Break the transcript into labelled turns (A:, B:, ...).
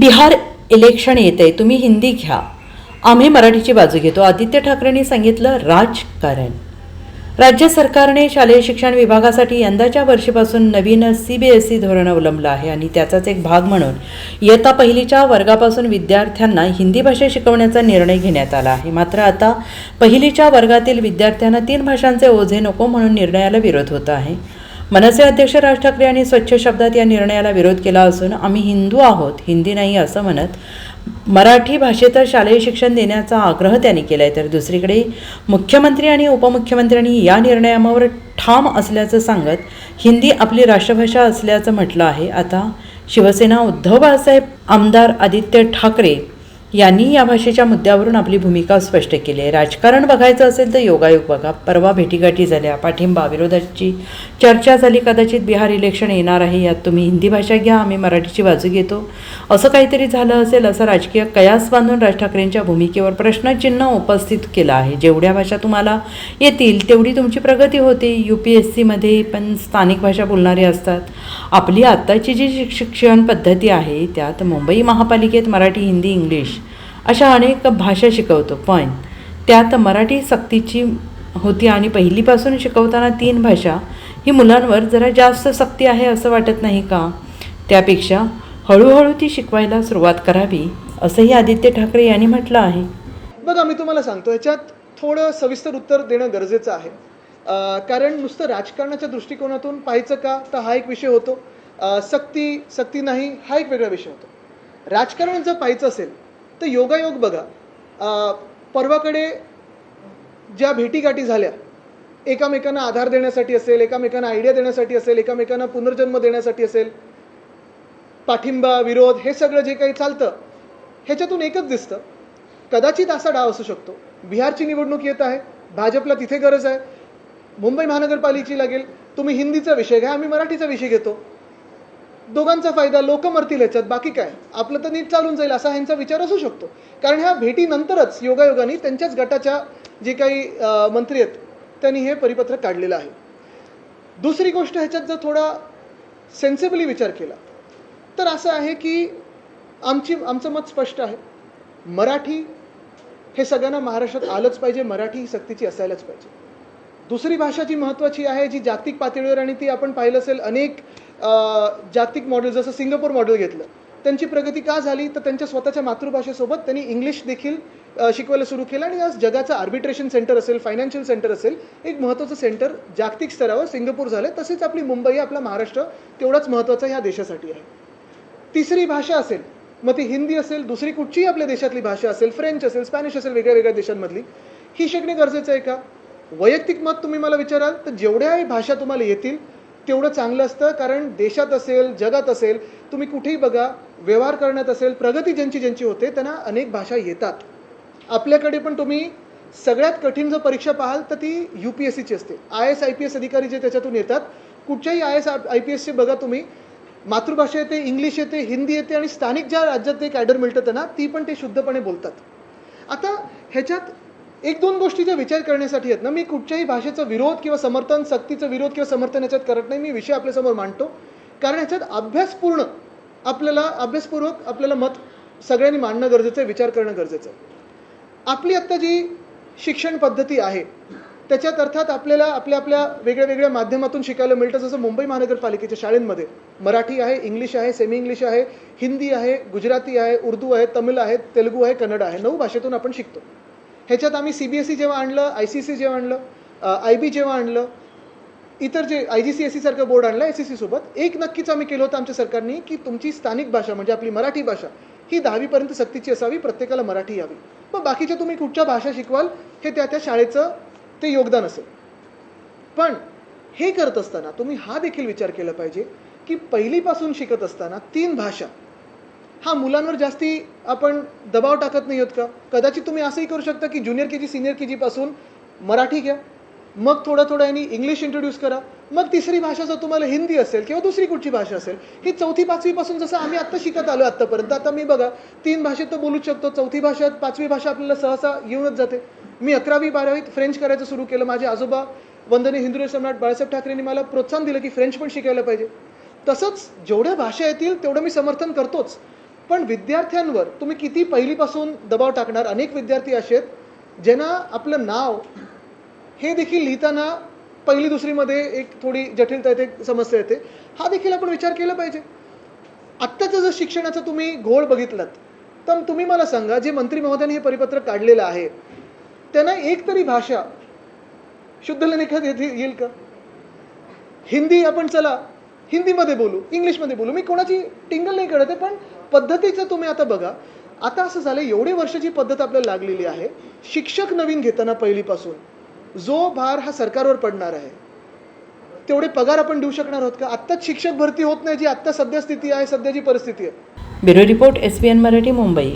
A: Bihar election येते तुम्ही हिंदी घ्या. आम्ही मराठीची बाजू घेतो. आदित्य ठाकरेंनी सांगितलं राजकारण. राज्य सरकारने शालेय शिक्षण विभागासाठी यंदाच्या वर्षीपासून नवीन सी बी एस ई धोरण अवलंबलं आहे आणि त्याचाच एक भाग म्हणून इयत्ता पहिलीच्या वर्गापासून विद्यार्थ्यांना हिंदी भाषा शिकवण्याचा निर्णय घेण्यात आला आहे. मात्र आता पहिलीच्या वर्गातील विद्यार्थ्यांना तीन भाषांचे ओझे नको म्हणून निर्णयाला विरोध होत आहे. मनसे अध्यक्ष राज ठाकरे यांनी स्वच्छ शब्दात या निर्णयाला विरोध केला असून आम्ही हिंदू आहोत हिंदी नाही असं म्हणत. मराठी भाषेत शालेय शिक्षण देण्याचा आग्रह त्यांनी केला आहे तर दुसरीकडे मुख्यमंत्री आणि उपमुख्यमंत्र्यांनी या निर्णयावर ठाम असल्याचं सांगत हिंदी आपली राष्ट्रभाषा असल्याचं म्हटलं आहे. आता शिवसेना उद्धव बाळासाहेब आमदार आदित्य ठाकरे यांनी या भाषेच्या मुद्द्यावरून आपली भूमिका स्पष्ट केली आहे. राजकारण बघायचं असेल तर योगायोग बघा. परवा भेटीगाठी झाल्या. पाठिंबा विरोधाची चर्चा झाली. कदाचित बिहार इलेक्शन येणार आहे. यात तुम्ही हिंदी भाषा घ्या. आम्ही मराठीची बाजू घेतो. असं काहीतरी झालं असेल असा राजकीय कयास बांधून राज ठाकरेंच्या भूमिकेवर प्रश्नचिन्ह उपस्थित केलं आहे. जेवढ्या भाषा तुम्हाला येतील तेवढी तुमची प्रगती होते. यू पी एस सीमध्ये पण स्थानिक भाषा बोलणारे असतात. आपली आत्ताची जी शिक्षण पद्धती आहे त्यात मुंबई महापालिकेत मराठी हिंदी इंग्लिश अशा अनेक भाषा शिकवतो. पण त्यात मराठी सक्तीची होती आणि पहिलीपासून शिकवताना तीन भाषा ही मुलांवर जरा जास्त सक्ती आहे असं वाटत नाही का? त्यापेक्षा हळूहळू ती शिकवायला सुरुवात करावी असंही आदित्य ठाकरे यांनी म्हटलं आहे.
B: बघा मी तुम्हाला सांगतो याच्यात थोडं सविस्तर उत्तर देणं गरजेचं आहे. कारण नुसतं राजकारणाच्या दृष्टिकोनातून पाहायचं का तर हा एक विषय होतो. सक्ती सक्ती नाही हा एक वेगळा विषय होतो. राजकारण जर पाहायचं असेल तर योगायोग बघा. परवाकडे ज्या भेटीगाठी झाल्या एकामेकांना आधार देण्यासाठी असेल एकामेकांना आयडिया देण्यासाठी असेल एकामेकांना पुनर्जन्म देण्यासाठी असेल पाठिंबा विरोध हे सगळं जे काही चालतं ह्याच्यातून एकच दिसतं. कदाचित असा डाव असू शकतो. बिहारची निवडणूक येत आहे भाजपला तिथे गरज आहे. मुंबई महानगरपालिकेची लागेल तुम्ही हिंदीचा विषय घ्या आम्ही मराठीचा विषय घेतो. दोघांचा फायदा लोक मरतील ह्याच्यात बाकी काय? आपलं तर नीट चालून जाईल असा ह्यांचा विचार असू शकतो. कारण ह्या भेटीनंतरच योगायोगाने त्यांच्याच गटाच्या जे काही मंत्री आहेत त्यांनी हे परिपत्रक काढलेलं आहे. दुसरी गोष्ट ह्याच्यात जर थोडा सेन्सिबली विचार केला तर असं आहे की आमची आमचं मत स्पष्ट आहे. मराठी हे सगळ्यांना महाराष्ट्रात आलंच पाहिजे. मराठी ही सक्तीची असायलाच पाहिजे. दुसरी भाषा जी महत्त्वाची आहे जी जागतिक पातळीवर आणि ती आपण पाहिलं असेल अनेक जागतिक मॉडेल जसं सिंगापूर मॉडेल घेतलं. त्यांची प्रगती का झाली? तर त्यांच्या स्वतःच्या मातृभाषेसोबत त्यांनी इंग्लिश देखील शिकवायला सुरू केलं आणि आज जगाचं आर्बिट्रेशन सेंटर असेल फायनान्शियल सेंटर असेल एक महत्त्वाचं सेंटर जागतिक स्तरावर सिंगापूर झालं तसेच आपली मुंबई आपला महाराष्ट्र तेवढाच महत्त्वाचा ह्या देशासाठी आहे. तिसरी भाषा असेल मग ती हिंदी असेल दुसरी कुठचीही आपल्या देशातली भाषा असेल फ्रेंच असेल स्पॅनिश असेल वेगळ्या वेगळ्या देशांमधली ही शिकणे गरजेचं आहे का? वैयक्तिक मत तुम्ही मला विचाराल तर जेवढ्याही भाषा तुम्हाला येतील तेवढं चांगलं असतं कारण देशात असेल जगात असेल तुम्ही कुठेही बघा व्यवहार करण्यात असेल प्रगती ज्यांची ज्यांची होते त्यांना अनेक भाषा येतात. आपल्याकडे पण तुम्ही सगळ्यात कठीण जर परीक्षा पाहाल तर ती यू पी एस सीची असते. I S I P S अधिकारी जे त्याच्यातून येतात कुठच्याही आय एस आय पी एसचे बघा तुम्ही मातृभाषा येते इंग्लिश येते हिंदी येते आणि स्थानिक ज्या राज्यात ते कॅडर मिळतं त्यांना ती पण ते शुद्धपणे बोलतात. आता ह्याच्यात एक दोन गोष्टी ज्या विचार करण्यासाठी आहेत ना मी कुठच्याही भाषेचा विरोध किंवा समर्थन सक्तीचा विरोध किंवा समर्थन याच्यात करत नाही मी विषय आपल्यासमोर मांडतो. कारण याच्यात अभ्यासपूर्ण आपल्याला अभ्यासपूर्वक आपल्याला मत सगळ्यांनी मांडणं गरजेचं आहे विचार करणं गरजेचं आहे. आपली आत्ता जी शिक्षण पद्धती आहे त्याच्यात अर्थात आपल्याला आपल्या आपल्या वेगळ्या वेगळ्या माध्यमातून शिकायला मिळतं. जसं मुंबई महानगरपालिकेच्या शाळेंमध्ये मराठी आहे इंग्लिश आहे सेमी इंग्लिश आहे हिंदी आहे गुजराती आहे उर्दू आहे तमिळ आहे तेलुगू आहे कन्नड आहे नऊ भाषेतून आपण शिकतो. ह्याच्यात आम्ही सी बी एस ई जेव्हा आणलं आय सी सी जेव्हा आणलं आय बी जेव्हा आणलं इतर जे I G C S C सारखं बोर्ड आणलं आय सी सी सोबत एक नक्कीच आम्ही केलं होतं आमच्या सरकारने की तुमची स्थानिक भाषा म्हणजे आपली मराठी भाषा ही दहावीपर्यंत सक्तीची असावी प्रत्येकाला मराठी यावी. मग बाकीच्या तुम्ही कुठच्या भाषा शिकवाल हे त्या त्या शाळेचं ते योगदान असेल. पण हे करत असताना तुम्ही हा देखील विचार केला पाहिजे की पहिलीपासून शिकत असताना तीन भाषा हा मुलांवर जास्ती आपण दबाव टाकत नाही आहोत का? कदाचित तुम्ही असंही करू शकता की junior K G senior K जीपासून Marathi घ्या. मग थोडं थोडं यांनी इंग्लिश इंट्रोड्यूस करा. मग तिसरी भाषा जर तुम्हाला हिंदी असेल किंवा दुसरी कुठची भाषा असेल ही चौथी पाचवीपासून जसं आम्ही आत्ता शिकत आलो आत्तापर्यंत आता मी बघा तीन भाषेत तर बोलूच शकतो. चौथी भाषा पाचवी भाषा आपल्याला सहसा येऊनच जाते. मी अकरावी बारावीत फ्रेंच करायचं सुरू केलं. माझे आजोबा वंदने हिंदू सम्राट बाळासाहेब ठाकरेंनी मला प्रोत्साहन दिलं की फ्रेंच पण शिकायला पाहिजे. तसंच जेवढ्या भाषा येतील तेवढं मी समर्थन करतोच. पण विद्यार्थ्यांवर तुम्ही किती पहिलीपासून दबाव टाकणार? अनेक विद्यार्थी असे आहेत ज्यांना आपलं नाव हे देखील लिहिताना पहिली दुसरीमध्ये एक थोडी जटिलता येते समस्या येते. हा देखील आपण विचार केला पाहिजे. आत्ताचं जर शिक्षणाचं तुम्ही घोळ बघितलात तर तुम्ही मला सांगा जे मंत्री महोदयाने हे परिपत्रक काढलेलं आहे त्यांना एक तरी भाषा शुद्ध लेखनात येईल का? हिंदी आपण चला हिंदीमध्ये बोलू इंग्लिशमध्ये बोलू. मी कोणाची टिंगल नाही करत आहे पण पद्धतीचं तुम्ही आता बघा. आता असं झालं एवढी वर्षाची पद्धत आपल्याला लागलेली आहे शिक्षक नवीन घेताना पहिलीपासून जो भार हा सरकारवर पडणार आहे तेवढे पगार आपण देऊ शकणार आहोत का? आत्ताच शिक्षक भरती होत नाही जी आत्ता सध्या स्थिती आहे सध्याची परिस्थिती आहे.
A: Bureau report S B N Marathi Mumbai.